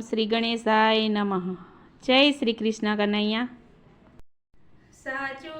શ્રી ગણેશાય નમઃ. જય શ્રી કૃષ્ણ કનૈયા. સાચું